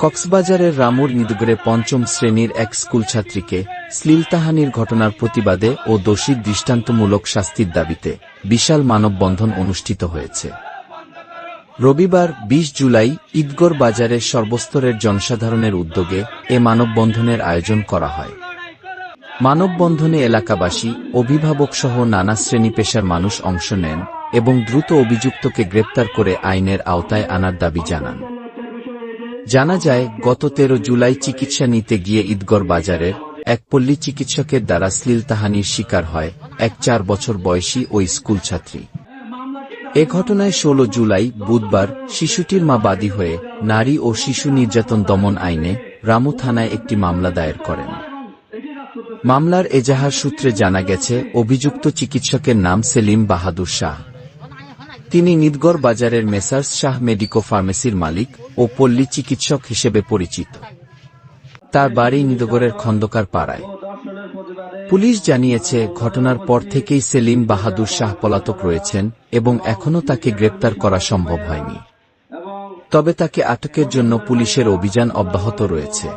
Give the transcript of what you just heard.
কক্সবাজারের রামুর নিদুগরে পঞ্চম শ্রেণির এক স্কুলছাত্রীকে শ্লীলতাহানির ঘটনার প্রতিবাদে ও দোষীর দৃষ্টান্তমূলক শাস্তির দাবিতে বিশাল মানববন্ধন অনুষ্ঠিত হয়েছে। রবিবার ২০ জুলাই ঈদগড় বাজারের সর্বস্তরের জনসাধারণের উদ্যোগে এ মানববন্ধনের আয়োজন করা হয়। মানববন্ধনে এলাকাবাসী, অভিভাবকসহ নানা শ্রেণি পেশার মানুষ অংশ নেন এবং দ্রুত অভিযুক্তকে গ্রেপ্তার করে আইনের আওতায় আনার দাবি জানান। জানা যায়, গত তেরো জুলাই চিকিৎসা নিতে গিয়ে ঈদগড় বাজারের এক পল্লী চিকিৎসকের দ্বারা শ্লীলতাহানির শিকার হয় এক চার বছর বয়সী ওই স্কুলছাত্রী এ ঘটনায় ১৬ জুলাই বুধবার শিশুটির মা বাদী হয়ে নারী ও শিশু নির্যাতন দমন আইনে রামু থানায় একটি মামলা দায়ের করেন। মামলার এজাহার সূত্রে জানা গেছে, অভিযুক্ত চিকিৎসকের নাম সেলিম বাহাদুর শাহ। তিনি নিদগড় বাজারের মেসার্স শাহ মেডিকো ফার্মেসির মালিক ও পল্লী চিকিৎসক হিসেবে পরিচিত। তার বাড়ি নিদগড়ের খন্দকার পাড়ায়। পুলিশ জানিয়েছে, ঘটনার পর থেকেই সেলিম বাহাদুর শাহ পলাতক রয়েছেন এবং এখনও তাকে গ্রেপ্তার করা সম্ভব হয়নি। তবে তাকে আটকের জন্য পুলিশের অভিযান অব্যাহত রয়েছে।